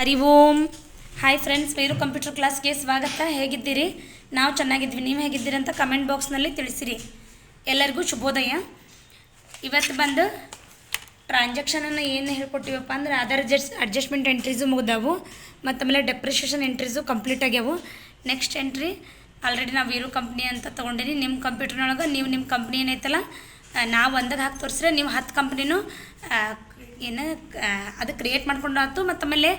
Hari Om. Hi friends Meru computer ಕ್ಲಾಸ್ಗೆ ಸ್ವಾಗತ. ಹೇಗಿದ್ದೀರಿ? ನಾವು ಚೆನ್ನಾಗಿದ್ವಿ ನೀವು ಹೇಗಿದ್ದೀರಿ ಅಂತ ಕಮೆಂಟ್ ಬಾಕ್ಸ್ನಲ್ಲಿ ತಿಳಿಸಿರಿ. ಎಲ್ಲರಿಗೂ ಶುಭೋದಯ. ಇವತ್ತು ಬಂದು ಟ್ರಾನ್ಸಾಕ್ಷನನ್ನು ಏನು ಹೇಳ್ಕೊಟ್ಟಿವಪ್ಪ ಅಂದ್ರೆ ಅದರ್ ಅಡ್ಜಸ್ಟ್ ಅಡ್ಜಸ್ಟ್ಮೆಂಟ್ ಎಂಟ್ರೀಸು ಮುಗಿದಾವು. ಮತ್ತು ಆಮೇಲೆ ಡೆಪ್ರಿಷಿಯೇಷನ್ ಎಂಟ್ರೀಸು ಕಂಪ್ಲೀಟ್ ಆಗ್ಯಾವು. ನೆಕ್ಸ್ಟ್ ಎಂಟ್ರಿ ಆಲ್ರೆಡಿ ನಾವು ಇರೋ ಕಂಪ್ನಿ ಅಂತ ತೊಗೊಂಡಿನಿ. ನಿಮ್ಮ ಕಂಪ್ಯೂಟರ್ನೊಳಗೆ ನೀವು ನಿಮ್ಮ ಕಂಪ್ನಿ ಏನೈತಲ್ಲ ನಾವು ಒಂದಾಗ ಹಾಕಿ ತೋರಿಸ್ರೆ ನೀವು ಹತ್ತು ಕಂಪ್ನಿನೂ ಏನು ಅದು ಕ್ರಿಯೇಟ್ ಮಾಡ್ಕೊಂಡು ಆಯ್ತು ಮತ್ತು ಆಮೇಲೆ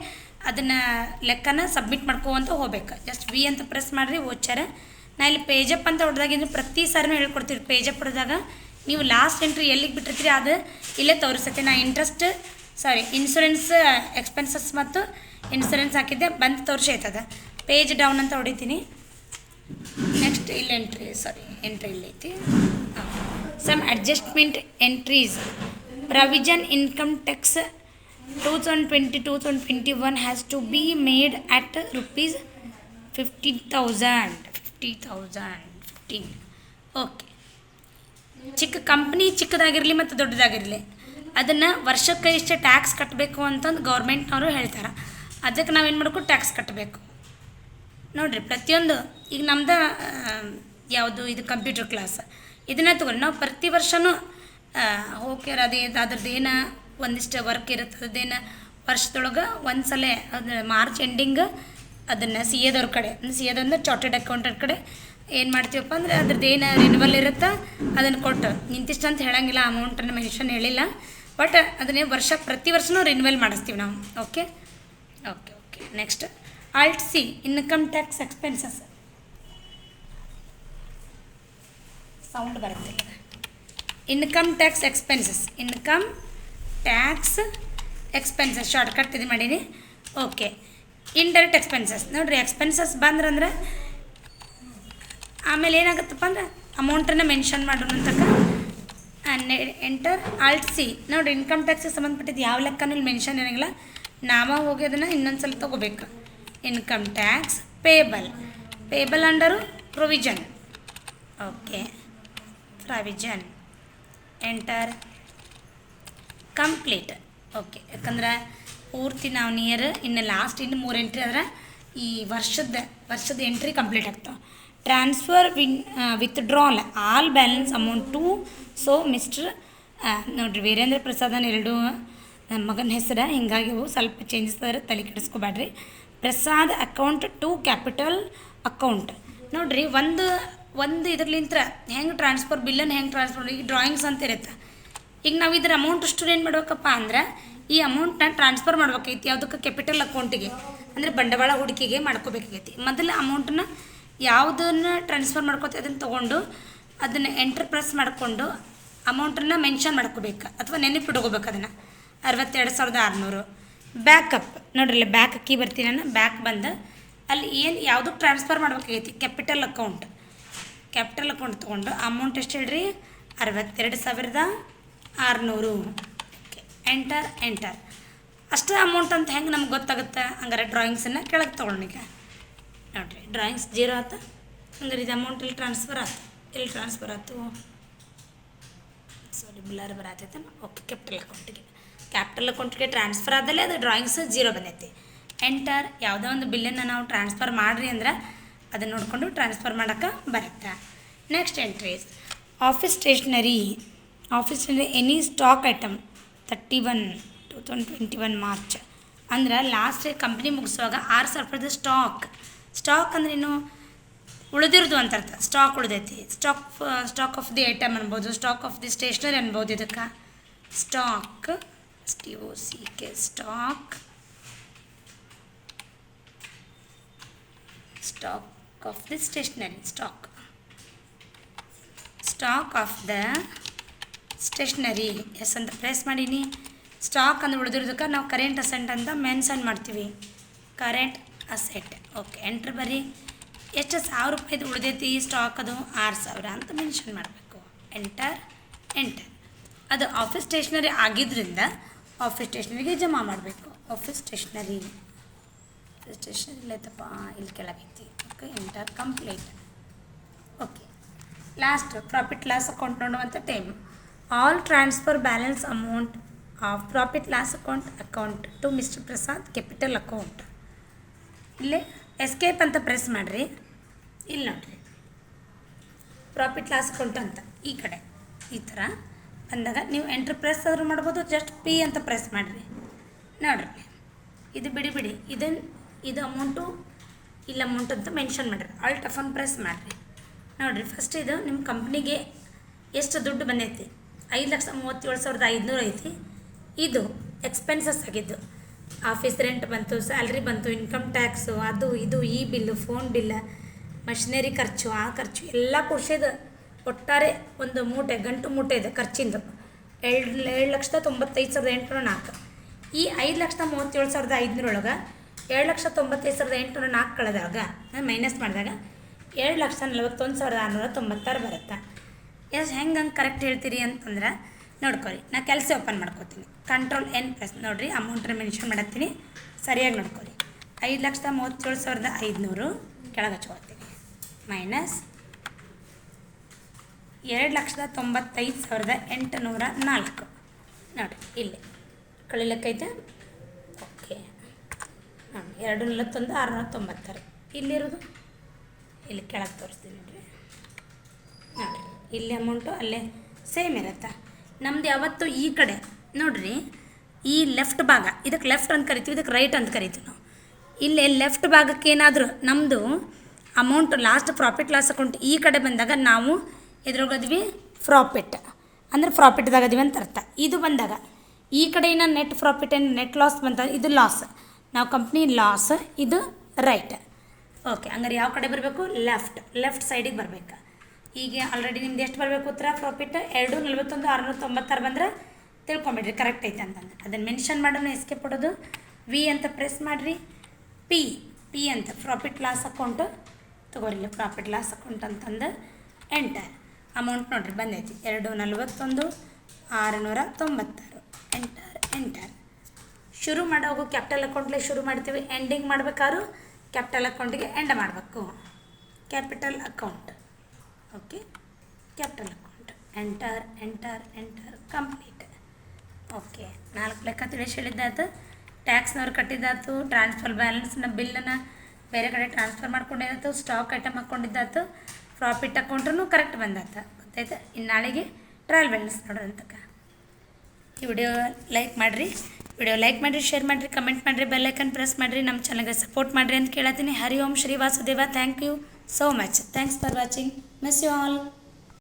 ಅದನ್ನು ಲೆಕ್ಕನ ಸಬ್ಮಿಟ್ ಮಾಡ್ಕೊಂತ ಹೋಗ್ಬೇಕು. ಜಸ್ಟ್ ವಿ ಅಂತ ಪ್ರೆಸ್ ಮಾಡಿರಿ ಓಚಾರ ನಾ ಇಲ್ಲಿ ಪೇಜಪ್ ಅಂತ ಹೊಡೆದಾಗಿಂದ್ರೆ ಪ್ರತಿ ಸಾರಿನೂ ಹೇಳ್ಕೊಡ್ತೀವಿ ಪೇಜಪ್ ಹೊಡೆದಾಗ. ನೀವು ಲಾಸ್ಟ್ ಎಂಟ್ರಿ ಎಲ್ಲಿಗೆ ಬಿಟ್ಟಿರ್ತೀರಿ ಅದು ಇಲ್ಲೇ ತೋರಿಸುತ್ತೆ. ನಾ ಇಂಟ್ರೆಸ್ಟ್ ಸಾರಿ ಇನ್ಶೂರೆನ್ಸ್ ಎಕ್ಸ್ಪೆನ್ಸಸ್ ಮತ್ತು ಇನ್ಶೂರೆನ್ಸ್ ಹಾಕಿದ್ದೆ. ಬಂದು ತೋರಿಸೈತದ. ಪೇಜ್ ಡೌನ್ ಅಂತ ಹೊಡಿತೀನಿ. ನೆಕ್ಸ್ಟ್ ಇಲ್ಲಿ entry sorry entry ಇಲ್ಲೈತಿ some adjustment entries provision income tax two thousand twenty two thousand twenty one has to be made at rupees fifty thousand fifty thousand fifteen okay ಚಿಕ್ಕ company ಚಿಕ್ಕದಾಗಿರಲಿ ಮತ್ತು ದೊಡ್ಡದಾಗಿರಲಿ, ಅದನ್ನು ವರ್ಷಕ್ಕೆ ಇಷ್ಟು ಟ್ಯಾಕ್ಸ್ ಕಟ್ಟಬೇಕು ಅಂತಂದು ಗೌರ್ಮೆಂಟ್ನವರು ಹೇಳ್ತಾರೆ. ಅದಕ್ಕೆ ನಾವೇನು ಮಾಡಬೇಕು? ಟ್ಯಾಕ್ಸ್ ಕಟ್ಟಬೇಕು ನೋಡಿರಿ, ಪ್ರತಿಯೊಂದು, ಈಗ ನಮ್ದು ಯಾವುದು ಇದು ಕಂಪ್ಯೂಟರ್ ಕ್ಲಾಸ್ ಇದನ್ನ ತಗೊಳ್ಳಿ. ನಾವು ಪ್ರತಿ ವರ್ಷವೂ ಹೋಗ್ಯಾರ ಅದೇ, ಅದ್ರದ್ದು ಏನು ಒಂದಿಷ್ಟು ವರ್ಕ್ ಇರುತ್ತೆ ಅದೇನು? ವರ್ಷದೊಳಗೆ ಒಂದು ಸಲ ಅದು ಮಾರ್ಚ್ ಎಂಡಿಂಗ್ ಅದನ್ನು ಸಿ ಎದವ್ರ ಕಡೆ ಸಿ ಎದಂದ್ರೆ ಚಾರ್ಟೆಡ್ ಅಕೌಂಟೆಂಟ್ ಕಡೆ ಏನು ಮಾಡ್ತೀವಪ್ಪ ಅಂದರೆ ಅದ್ರದ್ದು ಏನು ರಿನ್ಯೂವಲ್ ಇರುತ್ತೆ ಅದನ್ನು ಕೊಟ್ಟು. ಇಂತಿಷ್ಟು ಅಂತ ಹೇಳಂಗಿಲ್ಲ ಅಮೌಂಟನ್ನು ಮೆನ್ಷನ್ ಹೇಳಿಲ್ಲ. ಬಟ್ ಅದನ್ನೇ ವರ್ಷ ಪ್ರತಿ ವರ್ಷವೂ ರಿನ್ಯೂವಲ್ ಮಾಡಿಸ್ತೀವಿ ನಾವು. Okay okay okay next Alt C income tax expenses sound ಬರುತ್ತೆ. Income tax expenses income tax expenses shortcut ಇದು ಮಾಡೀನಿ. ಓಕೆ ಇಂಡೈರೆಕ್ಟ್ ಎಕ್ಸ್ಪೆನ್ಸಸ್ ನೋಡಿರಿ ಎಕ್ಸ್ಪೆನ್ಸಸ್ ಬಂದ್ರಂದ್ರೆ ಆಮೇಲೆ ಏನಾಗುತ್ತಪ್ಪ ಅಂದ್ರೆ ಅಮೌಂಟನ್ನು ಮೆನ್ಷನ್ ಮಾಡೋಣ ಅಂತಕ್ಕ ಎಂಟರ್ ಆಲ್ಟ್ ಸಿ ನೋಡಿರಿ ಇನ್ಕಮ್ ಟ್ಯಾಕ್ಸಿಗೆ ಸಂಬಂಧಪಟ್ಟಿದ್ದು ಯಾವ ಲೆಕ್ಕನೂ ಇಲ್ಲಿ ಮೆನ್ಷನ್ ಇರೋಂಗಿಲ್ಲ ನಾವ ಹೋಗಿ ಅದನ್ನು ಇನ್ನೊಂದು ಸಲ ತೊಗೋಬೇಕು. Income tax payable payable under provision okay provision enter complete okay ಯಾಕಂದ್ರೆ ಪೂರ್ತಿ ನಾವು ನಿಯರ್ ಇನ್ನು ಲಾಸ್ಟ್ ಇನ್ನು ಮೂರು ಎಂಟ್ರಿ ಆದ್ರೆ ಈ ವರ್ಷದ ವರ್ಷದ ಎಂಟ್ರಿ ಕಂಪ್ಲೀಟ್ ಆಗ್ತಾವೆ. Transfer withdrawal all balance amount to so mister ನೋಡಿರಿ, ವೀರೇಂದ್ರ ಪ್ರಸಾದನ್ ಎರಡು ನನ್ನ ಮಗನ ಹೆಸರು, ಹಿಂಗಾಗಿ ಅವು ಸ್ವಲ್ಪ ಚೇಂಜಸ್ ಆದರೆ ತಲೆ ಕೆಡಿಸ್ಕೋಬೇಡ್ರಿ. Prasad account to capital account ನೋಡಿರಿ, ಒಂದು ಒಂದು ಇದ್ರಲಿಂತ್ರ ಹೆಂಗೆ ಟ್ರಾನ್ಸ್ಫರ್ ಬಿಲ್ಲನ್ನು ಹೆಂಗೆ ಟ್ರಾನ್ಸ್ಫರ್ ಈಗ ಡ್ರಾಯಿಂಗ್ಸ್ ಅಂತ ಇರುತ್ತೆ. ಈಗ ನಾವು ಇದ್ರ ಅಮೌಂಟ್ ಅಷ್ಟು ಏನು ಮಾಡ್ಬೇಕಪ್ಪ ಅಂದ್ರೆ ಈ ಅಮೌಂಟ್ನ ಟ್ರಾನ್ಸ್ಫರ್ ಮಾಡ್ಬೇಕೈತಿ ಯಾವುದಕ್ಕೆ ಕ್ಯಾಪಿಟಲ್ ಅಕೌಂಟಿಗೆ ಅಂದರೆ ಬಂಡವಾಳ ಹೂಡಿಕೆಗೆ ಮಾಡ್ಕೋಬೇಕಾಗೈತಿ. ಮೊದಲು ಅಮೌಂಟನ್ನ ಯಾವುದನ್ನು ಟ್ರಾನ್ಸ್ಫರ್ ಮಾಡ್ಕೋತಿ ಅದನ್ನು ತೊಗೊಂಡು ಅದನ್ನು ಎಂಟ್ರ್ ಪ್ರೆಸ್ ಮಾಡಿಕೊಂಡು ಅಮೌಂಟನ್ನು ಮೆನ್ಷನ್ ಮಾಡ್ಕೋಬೇಕು ಅಥವಾ ನೆನಪಿಟ್ಕೋಬೇಕು ಅದನ್ನು. ಅರವತ್ತೆರಡು ಸಾವಿರದ ಆರುನೂರು. ಬ್ಯಾಕಪ್ ನೋಡ್ರಿ ಬ್ಯಾಕ್ ಅಕ್ಕಿ ಬರ್ತೀನಿ ನಾನು. ಬ್ಯಾಕ್ ಬಂದು ಅಲ್ಲಿ ಏನು ಯಾವುದಕ್ಕೆ ಟ್ರಾನ್ಸ್ಫರ್ ಮಾಡ್ಬೇಕಾಗೈತಿ? ಕ್ಯಾಪಿಟಲ್ ಅಕೌಂಟ್ ಕ್ಯಾಪಿಟಲ್ ಅಕೌಂಟ್ ತೊಗೊಂಡು ಅಮೌಂಟ್ ಎಷ್ಟು ಹೇಳ್ರಿ? ಅರವತ್ತೆರಡು ಸಾವಿರದ ಆರುನೂರು. ಎಂಟರ್ ಎಂಟರ್ ಅಷ್ಟು ಅಮೌಂಟ್ ಅಂತ ಹೆಂಗೆ ನಮ್ಗೆ ಗೊತ್ತಾಗುತ್ತೆ? ಹಂಗಾರೆ ಡ್ರಾಯಿಂಗ್ಸನ್ನು ಕೆಳಗೆ ತೊಗೊಂಡೀಗ ನೋಡಿರಿ ಡ್ರಾಯಿಂಗ್ಸ್ ಜೀರೋ ಆಯ್ತು ಹಂಗಾರೆ ಇದು ಅಮೌಂಟ್ ಇಲ್ಲಿ ಟ್ರಾನ್ಸ್ಫರ್ ಆಯ್ತು ಇಲ್ಲಿ ಟ್ರಾನ್ಸ್ಫರ್ ಆಯ್ತು ಸಾರಿ ಬಿಲ್ಲಾರ ಬರತ್ತೈತೆ ಓಕೆ ಕ್ಯಾಪಿಟಲ್ ಅಕೌಂಟಿಗೆ ಕ್ಯಾಪಿಟಲ್ ಅಕೌಂಟಿಗೆ ಟ್ರಾನ್ಸ್ಫರ್ ಆದಲ್ಲೇ ಅದು ಡ್ರಾಯಿಂಗ್ಸ್ ಜೀರೋ ಬಂದೈತಿ. ಎಂಟರ್ ಯಾವುದೋ ಒಂದು ಬಿಲ್ಲನ್ನು ನಾವು ಟ್ರಾನ್ಸ್ಫರ್ ಮಾಡಿರಿ ಅಂದ್ರೆ ಅದನ್ನು ನೋಡಿಕೊಂಡು ಟ್ರಾನ್ಸ್ಫರ್ ಮಾಡೋಕ್ಕೆ ಬರುತ್ತೆ. Next entries office stationery office any stock item thirty one two thousand twenty one March ಅಂದ್ರೆ ಲಾಸ್ಟ್ ಕಂಪ್ನಿ ಮುಗಿಸುವಾಗ ಆರು ಸಾವಿರ ಸ್ಟಾಕ್ ಸ್ಟಾಕ್ ಅಂದ್ರೆ ಏನು? ಉಳಿದಿರೋದು ಅಂತ ಅರ್ಥ. Stock ಉಳಿದೈತಿ. Stock stock of the item ಅನ್ಬೋದು ಸ್ಟಾಕ್ ಆಫ್ ದಿ ಸ್ಟೇಷ್ನರಿ ಅನ್ಬೋದು ಇದಕ್ಕೆ. Stock T O C K stock stock of the stationery stock stock of the stationery, S ಅಂತ ಪ್ರೆಸ್ ಮಾಡೀನಿ. ಸ್ಟಾಕ್ ಅಂದ್ರೆ ಉಳಿದಿರೋದಕ್ಕೆ ನಾವು ಕರೆಂಟ್ ಅಸೆಂಟ್ ಅಂತ ಮೆನ್ಷನ್ ಮಾಡ್ತೀವಿ. ಕರೆಂಟ್ ಅಸೆಟ್ ಓಕೆ ಎಂಟ್ರ್ ಬರ್ರಿ ಎಷ್ಟು ಸಾವಿರ ರೂಪಾಯಿದು ಉಳಿದೈತಿ ಸ್ಟಾಕ್ ಅದು? ಆರು ಸಾವಿರ ಅಂತ ಮೆನ್ಷನ್ ಮಾಡಬೇಕು. ಎಂಟರ್ ಎಂಟರ್ ಅದು ಆಫೀಸ್ ಸ್ಟೇಷ್ನರಿ ಆಗಿದ್ದರಿಂದ ಆಫೀಸ್ ಸ್ಟೇಷ್ನರಿಗೆ ಜಮಾ ಮಾಡಬೇಕು. ಆಫೀಸ್ ಸ್ಟೇಷ್ನರಿ ಆಫೀಸ್ ಸ್ಟೇಷ್ನರಿ ಇಲ್ಲೈತಪ್ಪ ಇಲ್ಲಿ ಕೆಳಗೈತಿ okay enter complete okay last profit loss account ನೋಡುವಂಥ time all transfer balance amount of profit loss account account to mister Prasad capital account ಇಲ್ಲೇ escape ಅಂತ press ಮಾಡಿರಿ. ಇಲ್ಲಿ ನೋಡಿರಿ. ಪ್ರಾಫಿಟ್ ಲಾಸ್ ಅಕೌಂಟ್ ಅಂತ ಈ ಕಡೆ, ಈ ಥರ ಬಂದಾಗ ನೀವು ಎಂಟ್ರ್ ಪ್ರೆಸ್ ಆದರೂ ಮಾಡ್ಬೋದು ಜಸ್ಟ್ ಪಿ ಅಂತ ಪ್ರೆಸ್ ಮಾಡಿರಿ. ನೋಡಿರಿ. ಇದು ಬಿಡಿ ಬಿಡಿ ಇದನ್ನು ಇದು ಅಮೌಂಟು ಇಲ್ಲ ಅಮೌಂಟ್ ಅಂತ ಮೆನ್ಷನ್ ಮಾಡಿರಿ. ಆಲ್ಟ್ ಅಫನ್ ಪ್ರೆಸ್ ಮಾಡಿರಿ. ನೋಡಿರಿ ಫಸ್ಟ್ ಇದು ನಿಮ್ಮ ಕಂಪ್ನಿಗೆ ಎಷ್ಟು ದುಡ್ಡು ಬಂದೈತಿ? ಐದು ಲಕ್ಷ ಮೂವತ್ತೇಳು ಸಾವಿರದ ಐದುನೂರು ಐತಿ. ಇದು ಎಕ್ಸ್ಪೆನ್ಸಸ್ ಆಗಿದ್ದು. ಆಫೀಸ್ ರೆಂಟ್ ಬಂತು ಸ್ಯಾಲ್ರಿ ಬಂತು ಇನ್ಕಮ್ ಟ್ಯಾಕ್ಸು ಅದು, ಇದು, ಈ ಬಿಲ್ಲು ಫೋನ್ ಬಿಲ್ಲ ಮಷಿನರಿ ಖರ್ಚು, ಆ ಖರ್ಚು ಎಲ್ಲ ಕೊಡ್ಸಿದ ಒಟ್ಟಾರೆ ಒಂದು ಮೂಟೆ, ಗಂಟು ಮೂಟೆ ಇದೆ ಖರ್ಚಿಂದು. ಎರಡು ಎರಡು ಲಕ್ಷದ ತೊಂಬತ್ತೈದು ಸಾವಿರದ ಎಂಟುನೂರ ನಾಲ್ಕು. ಈ ಐದು ಲಕ್ಷದ ಮೂವತ್ತೇಳು ಸಾವಿರದ ಐದುನೂರೊಳಗೆ ಎರಡು ಲಕ್ಷ ತೊಂಬತ್ತೈದು ಸಾವಿರದ ಎಂಟುನೂರ ನಾಲ್ಕು ಕಳೆದಾಗ ಮೈನಸ್ ಮಾಡಿದಾಗ ಏಳು ಲಕ್ಷ ನಲವತ್ತೊಂದು ಸಾವಿರದ ಆರುನೂರ ತೊಂಬತ್ತಾರು ಬರುತ್ತೆ. ಎಷ್ಟು ಹೆಂಗೆ ಹಂಗೆ ಕರೆಕ್ಟ್ ಹೇಳ್ತೀರಿ ಅಂತಂದ್ರೆ ನೋಡ್ಕೊಳ್ಳಿ, ನಾ ಕೆಲಸ ಓಪನ್ ಮಾಡ್ಕೋತೀನಿ. ಕಂಟ್ರೋಲ್ ಎನ್ ಪ್ಲಸ್ ನೋಡಿರಿ ಅಮೌಂಟ್ರ ಮೆನ್ಷನ್ ಮಾಡತ್ತೀನಿ. ಸರಿಯಾಗಿ ನೋಡ್ಕೊಳ್ಳಿ. ಐದು ಲಕ್ಷದ ಮೂವತ್ತೇಳು ಸಾವಿರದ ಐದುನೂರು ಕೆಳಗೆ ಹಚ್ಕೊಳ್ತೀನಿ. ಮೈನಸ್ ಎರಡು ಲಕ್ಷದ ತೊಂಬತ್ತೈದು ಸಾವಿರದ ಎಂಟುನೂರ ನಾಲ್ಕು. ನೋಡಿ ಇಲ್ಲಿ. ಕಳಿಲಕ್ಕೈತೆ? ಓಕೆ ನೋಡಿ ಎರಡು ನಲವತ್ತೊಂದು, ಆರುನೂರ ತೊಂಬತ್ತಾರು. ಇಲ್ಲಿರೋದು? ಇಲ್ಲಿ ಕೆಳಗೆ ತೋರಿಸ್ತೀನಿ ನೋಡಿರಿ. ನೋಡಿರಿ. ಇಲ್ಲಿ ಅಮೌಂಟು ಅಲ್ಲೇ ಸೇಮ್ ಇರುತ್ತೆ? ನಮ್ದು ಯಾವತ್ತು ಈ ಕಡೆ, ನೋಡ್ರಿ, ಈ ಲೆಫ್ಟ್ ಭಾಗ, ಇದಕ್ಕೆ ಲೆಫ್ಟ್ ಅಂತ ಕರಿತೀವಿ, ಇದಕ್ಕೆ ರೈಟ್ ಅಂತ ಕರಿತೀವಿ ನಾವು. ಇಲ್ಲಿ ಲೆಫ್ಟ್ ಭಾಗಕ್ಕೆ ಏನಾದರೂ ನಮ್ಮದು amount last profit loss account ಈ ಕಡೆ ಬಂದಾಗ ನಾವು ಎದ್ರೊಳಗದ್ವಿ ಪ್ರಾಫಿಟ್ ಅಂದರೆ ಪ್ರಾಫಿಟ್ದಾಗದ್ವಿ ಅಂತ ಅರ್ಥ. ಇದು ಬಂದಾಗ, ಈ ಕಡೆ ಏನೋ ನೆಟ್ ಪ್ರಾಫಿಟ್ ಏನು ನೆಟ್ ಲಾಸ್ ಬಂತ ಇದು ಲಾಸ್ ನಾವು ಕಂಪ್ನಿ ಲಾಸ್ ಇದು ರೈಟ್ ಓಕೆ ಹಂಗಾರೆ ಯಾವ ಕಡೆ ಬರಬೇಕು? ಲೆಫ್ಟ್ ಲೆಫ್ಟ್ ಸೈಡಿಗೆ ಬರಬೇಕು. ಈಗ ಆಲ್ರೆಡಿ ನಿಮ್ದು ಎಷ್ಟು ಬರಬೇಕು ಉತ್ತರ? ಪ್ರಾಫಿಟ್ ಎರಡು, ನಲ್ವತ್ತೊಂದು ಆರುನೂರ ತೊಂಬತ್ತಾರು ಬಂದರೆ ತಿಳ್ಕೊಂಬಿಡ್ರಿ ಕರೆಕ್ಟ್ ಐತೆ ಅಂತಂದು ಅದನ್ನು ಮೆನ್ಷನ್ ಮಾಡೋಣ ಎಸ್ಕೆ ಕೊಡೋದು. ವಿ ಅಂತ ಪ್ರೆಸ್ ಮಾಡಿರಿ. ಪಿ ಪಿ ಅಂತ ಪ್ರಾಫಿಟ್ ಲಾಸ್ ಅಕೌಂಟು ತೊಗೊಳ್ಳಿ ಪ್ರಾಫಿಟ್ ಲಾಸ್ ಅಕೌಂಟ್ ಅಂತಂದು ಎಂಟರ್ ಅಮೌಂಟ್ ನೋಡಿರಿ, ಬಂದೈತಿ. ಎರಡು, ನಲ್ವತ್ತೊಂದು ಆರುನೂರ ತೊಂಬತ್ತಾರು ಎಂಟರ್ ಎಂಟರ್ ಶುರು ಮಾಡೋಗು ಕ್ಯಾಪಿಟಲ್ ಅಕೌಂಟ್ಲೆ ಶುರು ಮಾಡ್ತೀವಿ. ಎಂಡಿಂಗ್ ಮಾಡಬೇಕಾದ್ರೂ ಕ್ಯಾಪಿಟಲ್ ಅಕೌಂಟಿಗೆ ಎಂಡ್ ಮಾಡಬೇಕು. Capital account okay capital account enter enter enter complete okay ನಾಲ್ಕು ಲೆಕ್ಕ ತಿಳಿಸಿ ಹೇಳಿದ್ದಾಯ್ತು. ಟ್ಯಾಕ್ಸ್ನವ್ರು ಕಟ್ಟಿದ್ದಾತು ಟ್ರಾನ್ಸ್ಫರ್ ಬ್ಯಾಲೆನ್ಸ್ನ ಬಿಲ್ಲನ್ನು ಬೇರೆ ಕಡೆ ಟ್ರಾನ್ಸ್ಫರ್ ಮಾಡ್ಕೊಂಡಿದ್ದಾತು ಸ್ಟಾಕ್ ಐಟಮ್ ಹಾಕ್ಕೊಂಡಿದ್ದಾತು ಪ್ರಾಫಿಟ್ ಅಕೌಂಟ್ರೂ ಕರೆಕ್ಟ್ ಬಂದಾತ ಗೊತ್ತಾಯ್ತು? ಇನ್ನು ನಾಳೆಗೆ ಟ್ರಯಲ್ ಬ್ಯಾಲೆನ್ಸ್ ನೋಡೋದಂತಕ್ಕ ಈ ವಿಡಿಯೋ ಲೈಕ್ ಮಾಡಿರಿ. ವಿಡಿಯೋ ಲೈಕ್ ಮಾಡಿರಿ ಶೇರ್ ಮಾಡಿರಿ ಕಮೆಂಟ್ ಮಾಡಿರಿ ಬೆಲ್ಲೈಕನ್ ಪ್ರೆಸ್ ಮಾಡಿರಿ, ನಮ್ಮ ಚಾನಲ್ಗೆ ಸಪೋರ್ಟ್ ಮಾಡಿರಿ ಅಂತ ಕೇಳತ್ತೀನಿ. Hari Om Shri Vasudeva. Thank you so much. Thanks for watching. Miss you all.